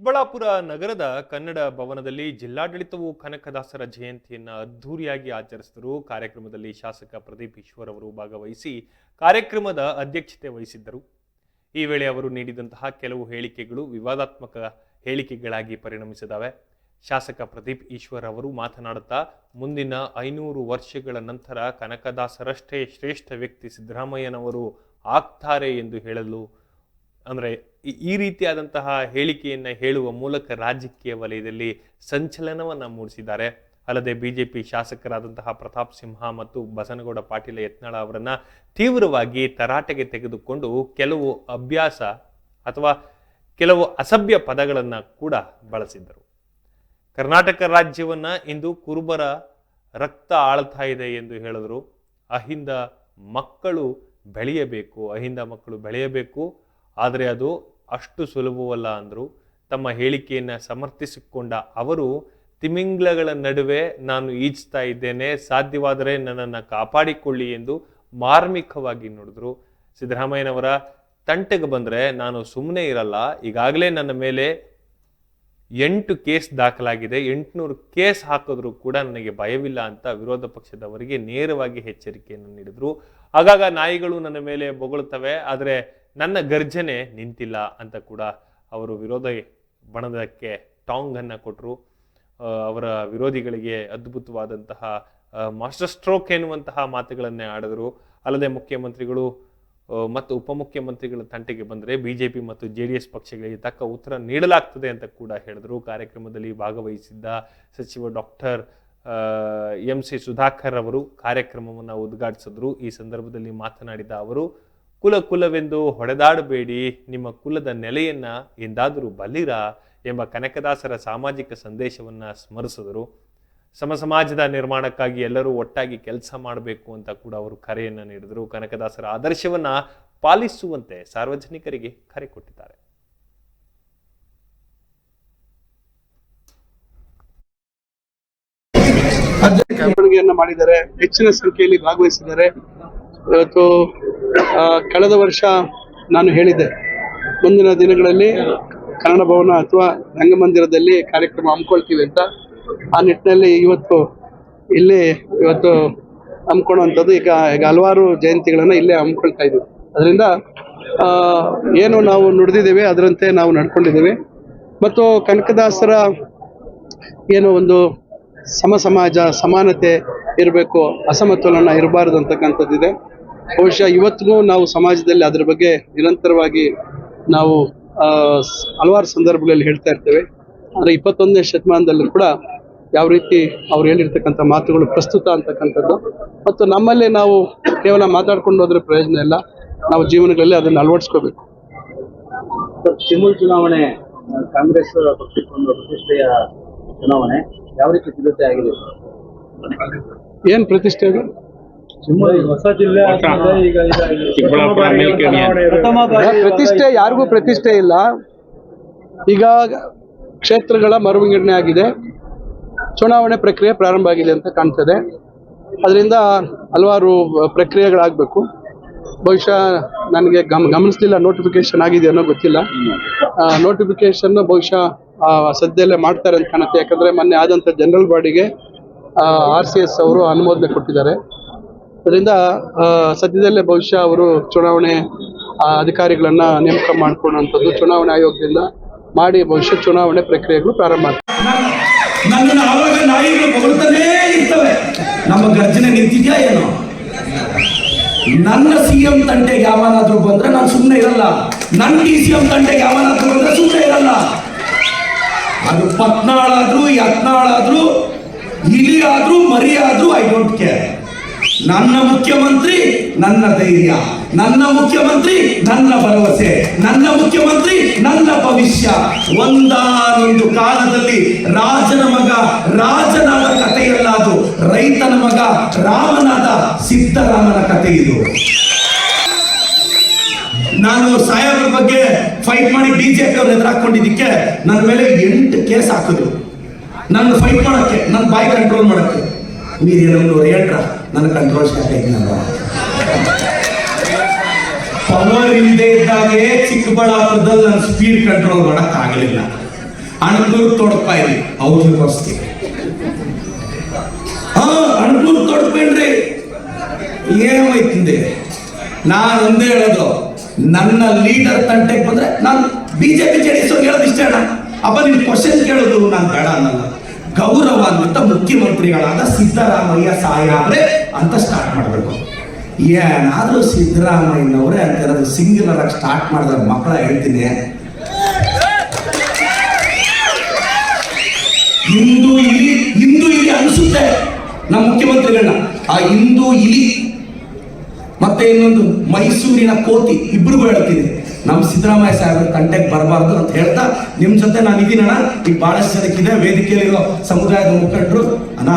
ಚಿಕ್ಕಬಳ್ಳಾಪುರ ನಗರದ ಕನ್ನಡ ಭವನದಲ್ಲಿ ಜಿಲ್ಲಾಡಳಿತವು ಕನಕದಾಸರ ಜಯಂತಿಯನ್ನು ಅದ್ಧೂರಿಯಾಗಿ ಆಚರಿಸಿದರು. ಕಾರ್ಯಕ್ರಮದಲ್ಲಿ ಶಾಸಕ ಪ್ರದೀಪ್ ಈಶ್ವರ್ ಅವರು ಭಾಗವಹಿಸಿ ಕಾರ್ಯಕ್ರಮದ ಅಧ್ಯಕ್ಷತೆ ವಹಿಸಿದ್ದರು. ಈ ವೇಳೆ ಅವರು ನೀಡಿದಂತಹ ಕೆಲವು ಹೇಳಿಕೆಗಳು ವಿವಾದಾತ್ಮಕ ಹೇಳಿಕೆಗಳಾಗಿ ಪರಿಣಮಿಸಿದವೆ ಶಾಸಕ ಪ್ರದೀಪ್ ಈಶ್ವರ್ ಅವರು ಮಾತನಾಡುತ್ತಾ, ಮುಂದಿನ ಐನೂರು ವರ್ಷಗಳ ನಂತರ ಕನಕದಾಸರಷ್ಟೇ ಶ್ರೇಷ್ಠ ವ್ಯಕ್ತಿ ಸಿದ್ದರಾಮಯ್ಯನವರು ಆಗ್ತಾರೆ ಎಂದು ಹೇಳಲು, ಅಂದರೆ ಈ- ರೀತಿಯಾದಂತಹ ಹೇಳಿಕೆಯನ್ನು ಹೇಳುವ ಮೂಲಕ ರಾಜಕೀಯ ವಲಯದಲ್ಲಿ ಸಂಚಲನವನ್ನು ಮೂಡಿಸಿದ್ದಾರೆ. ಅಲ್ಲದೆ ಬಿಜೆಪಿ ಶಾಸಕರಾದಂತಹ ಪ್ರತಾಪ್ ಸಿಂಹ ಮತ್ತು ಬಸನಗೌಡ ಪಾಟೀಲ ಯತ್ನಾಳ ಅವರನ್ನು ತೀವ್ರವಾಗಿ ತರಾಟೆಗೆ ತೆಗೆದುಕೊಂಡು ಕೆಲವು ಅಭ್ಯಾಸ ಅಥವಾ ಕೆಲವು ಅಸಭ್ಯ ಪದಗಳನ್ನು ಕೂಡ ಬಳಸಿದ್ದರು. ಕರ್ನಾಟಕ ರಾಜ್ಯವನ್ನು ಇಂದು ಕುರುಬರ ರಕ್ತ ಆಳ್ತಾ ಇದೆ ಎಂದು ಹೇಳಿದರು. ಅಹಿಂದ ಮಕ್ಕಳು ಬೆಳೆಯಬೇಕು, ಅಹಿಂದ ಮಕ್ಕಳು ಬೆಳೆಯಬೇಕು. ಆದರೆ ಅದು ಅಷ್ಟು ಸುಲಭವಲ್ಲ ಅಂದರು ತಮ್ಮ ಹೇಳಿಕೆಯನ್ನು ಸಮರ್ಥಿಸಿಕೊಂಡ ಅವರು, ತಿಮಿಂಗ್ಲಗಳ ನಡುವೆ ನಾನು ಈಜ್ತಾ ಇದ್ದೇನೆ, ಸಾಧ್ಯವಾದರೆ ನನ್ನನ್ನು ಕಾಪಾಡಿಕೊಳ್ಳಿ ಎಂದು ಮಾರ್ಮಿಕವಾಗಿ ನುಡಿದ್ರು. ಸಿದ್ದರಾಮಯ್ಯನವರ ತಂಟೆಗೆ ಬಂದರೆ, ನಾನು ಸುಮ್ಮನೆ ಇರಲ್ಲ, ಈಗಾಗಲೇ ನನ್ನ ಮೇಲೆ ಎಂಟು ಕೇಸ್ ದಾಖಲಾಗಿದೆ, ಎಂಟುನೂರು ಕೇಸ್ ಹಾಕಿದ್ರು ಕೂಡ ನನಗೆ ಭಯವಿಲ್ಲ ಅಂತ ವಿರೋಧ ಪಕ್ಷದವರಿಗೆ ನೇರವಾಗಿ ಎಚ್ಚರಿಕೆಯನ್ನು ನೀಡಿದ್ರು. ಆಗಾಗ ನಾಯಿಗಳು ನನ್ನ ಮೇಲೆ ಬೊಗಳುತ್ತವೆ ಆದರೆ ನನ್ನ ಗರ್ಜನೆ ನಿಂತಿಲ್ಲ ಅಂತ ಕೂಡ ಅವರು ವಿರೋಧ ಬಣದಕ್ಕೆ ಟಾಂಗನ್ನು ಕೊಟ್ಟರು ಅವರ ವಿರೋಧಿಗಳಿಗೆ ಅದ್ಭುತವಾದಂತಹ ಮಾಸ್ಟರ್ ಸ್ಟ್ರೋಕ್ ಎನ್ನುವಂತಹ ಮಾತುಗಳನ್ನೇ ಆಡಿದರು. ಅಲ್ಲದೆ ಮುಖ್ಯಮಂತ್ರಿಗಳು ಮತ್ತು ಉಪಮುಖ್ಯಮಂತ್ರಿಗಳ ತಂಟೆಗೆ ಬಂದರೆ ಬಿಜೆಪಿ ಮತ್ತು ಜೆ ಡಿ ಎಸ್ ಪಕ್ಷಗಳಿಗೆ ತಕ್ಕ ಉತ್ತರ ನೀಡಲಾಗ್ತದೆ ಅಂತ ಕೂಡ ಹೇಳಿದರು. ಕಾರ್ಯಕ್ರಮದಲ್ಲಿ ಭಾಗವಹಿಸಿದ್ದ ಸಚಿವ ಡಾಕ್ಟರ್ ಎಂ ಸಿ ಸುಧಾಕರ್ ಅವರು ಕಾರ್ಯಕ್ರಮವನ್ನು ಉದ್ಘಾಟಿಸಿದ್ರು. ಈ ಸಂದರ್ಭದಲ್ಲಿ ಮಾತನಾಡಿದ ಅವರು ಕುಲ ಕುಲವೆಂದು ಹೊಡೆದಾಡಬೇಡಿ, ನಿಮ್ಮ ಕುಲದ ನೆಲೆಯನ್ನ ಎಂದಾದರೂ ಬಲ್ಲಿರ ಎಂಬ ಕನಕದಾಸರ ಸಾಮಾಜಿಕ ಸಂದೇಶವನ್ನ ಸ್ಮರಿಸಿದರು. ಸಮಸಮಾಜದ ನಿರ್ಮಾಣಕ್ಕಾಗಿ ಎಲ್ಲರೂ ಒಟ್ಟಾಗಿ ಕೆಲಸ ಮಾಡಬೇಕು ಅಂತ ಕೂಡ ಅವರು ಕರೆಯನ್ನು ನೀಡಿದರು. ಕನಕದಾಸರ ಆದರ್ಶವನ್ನ ಪಾಲಿಸುವಂತೆ ಸಾರ್ವಜನಿಕರಿಗೆ ಕರೆ ಕೊಟ್ಟಿದ್ದಾರೆ. ಮಾಡಿದ್ದಾರೆ. ಹೆಚ್ಚಿನ ಸಂಖ್ಯೆಯಲ್ಲಿ ಭಾಗವಹಿಸಿದ್ದಾರೆ. ಇವತ್ತು ಕಳೆದ ವರ್ಷ ನಾನು ಹೇಳಿದ್ದೆ, ಮುಂದಿನ ದಿನಗಳಲ್ಲಿ ಕನ್ನಡ ಭವನ ಅಥವಾ ರಂಗಮಂದಿರದಲ್ಲಿ ಕಾರ್ಯಕ್ರಮ ಹಮ್ಮಿಕೊಳ್ತೀವಿ ಅಂತ. ಆ ನಿಟ್ಟಿನಲ್ಲಿ ಇವತ್ತು ಇಲ್ಲಿ ಇವತ್ತು ಹಮ್ಮಿಕೊಳ್ಳುವಂಥದ್ದು ಈಗ ಈಗ ಹಲವಾರು ಜಯಂತಿಗಳನ್ನು ಇಲ್ಲೇ ಹಮ್ಮಿಕೊಳ್ತಾ ಇದ್ದೀವಿ. ಅದರಿಂದ ಏನು ನಾವು ನುಡಿದಿದ್ದೇವೆ, ಅದರಂತೆ ನಾವು ನಡ್ಕೊಂಡಿದ್ದೇವೆ. ಮತ್ತು ಕನಕದಾಸರ ಏನು ಒಂದು ಸಮ ಸಮಾಜ ಸಮಾನತೆ ಇರಬೇಕು, ಅಸಮತೋಲನ ಇರಬಾರ್ದು ಅಂತಕ್ಕಂಥದ್ದಿದೆ. ಬಹುಶಃ ಇವತ್ತಿಗೂ ನಾವು ಸಮಾಜದಲ್ಲಿ ಅದರ ಬಗ್ಗೆ ನಿರಂತರವಾಗಿ ನಾವು ಹಲವಾರು ಸಂದರ್ಭಗಳಲ್ಲಿ ಹೇಳ್ತಾ ಇರ್ತೇವೆ. ಆದರೆ ಇಪ್ಪತ್ತೊಂದನೇ ಶತಮಾನದಲ್ಲೂ ಕೂಡ ಯಾವ ರೀತಿ ಅವ್ರು ಹೇಳಿರ್ತಕ್ಕಂಥ ಮಾತುಗಳು ಪ್ರಸ್ತುತ ಅಂತಕ್ಕಂಥದ್ದು. ಮತ್ತು ನಮ್ಮಲ್ಲಿ ನಾವು ಕೇವಲ ಮಾತಾಡ್ಕೊಂಡು ಹೋದ್ರೆ ಪ್ರಯೋಜನ ಇಲ್ಲ. ನಾವು ಜೀವನಗಳಲ್ಲಿ ಅದನ್ನು ಅಳವಡಿಸ್ಕೋಬೇಕು. ಚಿಮೂಲ್ ಚುನಾವಣೆ ಕಾಂಗ್ರೆಸ್ ಪಕ್ಷಕ್ಕೊಂದು ಪ್ರತಿಷ್ಠೆಯ ಚುನಾವಣೆ ಯಾವ ರೀತಿ ಸಿದ್ಧತೆ ಆಗಿದೆ? ಏನು ಪ್ರತಿಷ್ಠೆ ಪ್ರತಿಷ್ಠೆ ಯಾರಿಗೂ ಪ್ರತಿಷ್ಠೆ ಇಲ್ಲ. ಈಗ ಕ್ಷೇತ್ರಗಳ ಮರುವಿಂಗಡಣೆ ಆಗಿದೆ. ಚುನಾವಣೆ ಪ್ರಕ್ರಿಯೆ ಪ್ರಾರಂಭ ಆಗಿದೆ ಅಂತ ಕಾಣ್ತದೆ. ಅದರಿಂದ ಹಲವಾರು ಪ್ರಕ್ರಿಯೆಗಳಾಗಬೇಕು. ಬಹುಶಃ ನನಗೆ ಗಮ ಗಮನಿಸಲಿಲ್ಲ ನೋಟಿಫಿಕೇಶನ್ ಆಗಿದೆ ಅನ್ನೋ ಗೊತ್ತಿಲ್ಲ. ನೋಟಿಫಿಕೇಶನ್ ಬಹುಶಃ ಆ, ಸದ್ಯದಲ್ಲೇ ಮಾಡ್ತಾರೆ ಅಂತ ಕಾಣುತ್ತೆ. ಯಾಕಂದ್ರೆ ಮೊನ್ನೆ ಆದಂಥ ಜನರಲ್ ಬಾಡಿಗೆ ಆರ್ ಸಿ ಎಸ್ ಅವರು ಅನುಮೋದನೆ ಕೊಟ್ಟಿದ್ದಾರೆ. ಅದರಿಂದ ಸದ್ಯದಲ್ಲೇ ಬಹುಶಃ ಅವರು ಚುನಾವಣೆ ಅಧಿಕಾರಿಗಳನ್ನ ನೇಮಕ ಮಾಡ್ಕೊಳ್ಳುವಂಥದ್ದು ಚುನಾವಣೆ ಆಯೋಗದಿಂದ ಮಾಡಿ ಬಹುಶಃ ಚುನಾವಣೆ ಪ್ರಕ್ರಿಯೆಗಳು ಪ್ರಾರಂಭ ನಮ್ಮ ನಿಂತಿದ್ಯಾ ನನ್ನ ಸಿ ಎಂ ಯಾವನಾದ್ರೂ ಬಂದ್ರೆ ನಾನು ಸುಮ್ಮನೆ ಇರಲ್ಲ. ನನ್ನ ಡಿ ಸಿ ಎಂ ಯಾವನಾದ್ರೂ ಬಂದ್ರೆ ಸುಮ್ಮನೆ ಇರಲ್ಲ. ಅದು ಪತ್ನಾಳಾದ್ರೂ, ಯತ್ನಾಳಾದ್ರೂ ಇಲಿ ಆದ್ರೂ ಮರಿ ಆದ್ರೂ ಐ ಡೋಂಟ್ ಕೇರ್ ನನ್ನ ಮುಖ್ಯಮಂತ್ರಿ ನನ್ನ ಧೈರ್ಯ, ನನ್ನ ಮುಖ್ಯಮಂತ್ರಿ ನನ್ನ ಭರವಸೆ, ನನ್ನ ಮುಖ್ಯಮಂತ್ರಿ ನನ್ನ ಭವಿಷ್ಯ. ಒಂದಾನೊಂದು ಕಾಲದಲ್ಲಿ ರಾಜನ ಮಗ, ರಾಜನಾದ ಕಥೆಯಲ್ಲ ಅದು ರೈತನ ಮಗ, ರಾಮನಾದ ಸಿದ್ದರಾಮನ ಕಥೆ ಇದು. ನಾನು ಸಾಹೇಬ್ರ ಬಗ್ಗೆ ಫೈಟ್ ಮಾಡಿ ಬಿಜೆಪಿ ಅವ್ರು ಎದುರಾಕೊಂಡಿದ್ದಕ್ಕೆ ನನ್ನ ಮೇಲೆ ಎಂಟು ಕೇಸ್ ಹಾಕಿದ್ರು. ನನ್ನ ಫೈಟ್ ಮಾಡೋಕ್ಕೆ, ನನ್ನ ಬಾಯಿ ಕಂಟ್ರೋಲ್ ಮಾಡಕ್ಕೆ. ನೀರೇನು ನೂರ ಎಂಟ್ರ నన్ను ಸಾಕೈತಿ ನನ್ನ ಪವರ್ ಇಲ್ಲದೆ ಇದ್ದಾಗೆ ಚಿಕ್ಕಬಳ್ಳಾಪುರದಲ್ಲಿ ನನ್ನ ಸ್ಪೀಡ್ ಕಂಟ್ರೋಲ್ ಮಾಡಕ್ ಆಗಲಿಲ್ಲ ಅಣಕೂರು ತೊಡಪ ಇಲ್ಲಿ. ಅವ್ರ ಬಸ್ತಿ ಹಾ ಅಣಕೂರು ತೊಡಪೇನ್ರಿ. ಏನಾಯ್ತಿಂದೆ ನಾನು ಒಂದೇ ಹೇಳೋದು, ನನ್ನ ಲೀಡರ್ ತಂಟೆಗೆ ಬಂದ್ರೆ ನಾನು ಬಿಜೆಪಿ ಜೆ ಡಿ ಎಸ್ ಹೇಳೋದು ಇಷ್ಟ ಅಣ್ಣ. ಅಪ್ಪ, ನಿನ್ ಕ್ವಶನ್ ಕೇಳೋದು ನಾನು ಬೇಡ ಅನ್ನಲ್ಲ ಗೌರವಾನ್ವಿತ ಮುಖ್ಯಮಂತ್ರಿಗಳಾದ ಸಿದ್ದರಾಮಯ್ಯ ಸಾಯಾದ್ರೆ ಅಂತ ಸ್ಟಾರ್ಟ್ ಮಾಡಬೇಕು. ಏನಾದರೂ ಸಿದ್ದರಾಮಯ್ಯನವರೇ ಅಂತ ಸಿಂಗ್ಯುಲರ್ ಆಗಿ ಸ್ಟಾರ್ಟ್ ಮಾಡಿದ್ರೆ ಮಕ್ಕಳ ಹೇಳ್ತೀನಿ. ಹಿಂದೂ ಇಲಿ ಹಿಂದೂ ಇಲಿ ಅನಿಸುತ್ತೆ ನಮ್ಮ ಮುಖ್ಯಮಂತ್ರಿಗಳನ್ನ. ಆ ಹಿಂದೂ ಇಲಿ ಮತ್ತೆ ಇನ್ನೊಂದು ಮೈಸೂರಿನ ಕೋತಿ ಇಬ್ರಿಗೂ ಹೇಳ್ತೀನಿ. ನಮ್ಮ ಸಿದ್ದರಾಮಯ್ಯ ಸಾಹೇಬ್ರ ಕಂಟೆಕ್ಟ್ ಬರಬಾರ್ದು ಅಂತ ಹೇಳ್ತಾ ನಿಮ್ಮ ಜೊತೆ ನಾನು ಇದೀನಣ್ಣ. ಈಗ ಬಹಳಷ್ಟು ಜನಕ್ಕಿದೆ ವೇದಿಕೆಯಲ್ಲಿರೋ ಸಮುದಾಯದ ಮುಖಂಡರು ಅಣ್ಣ.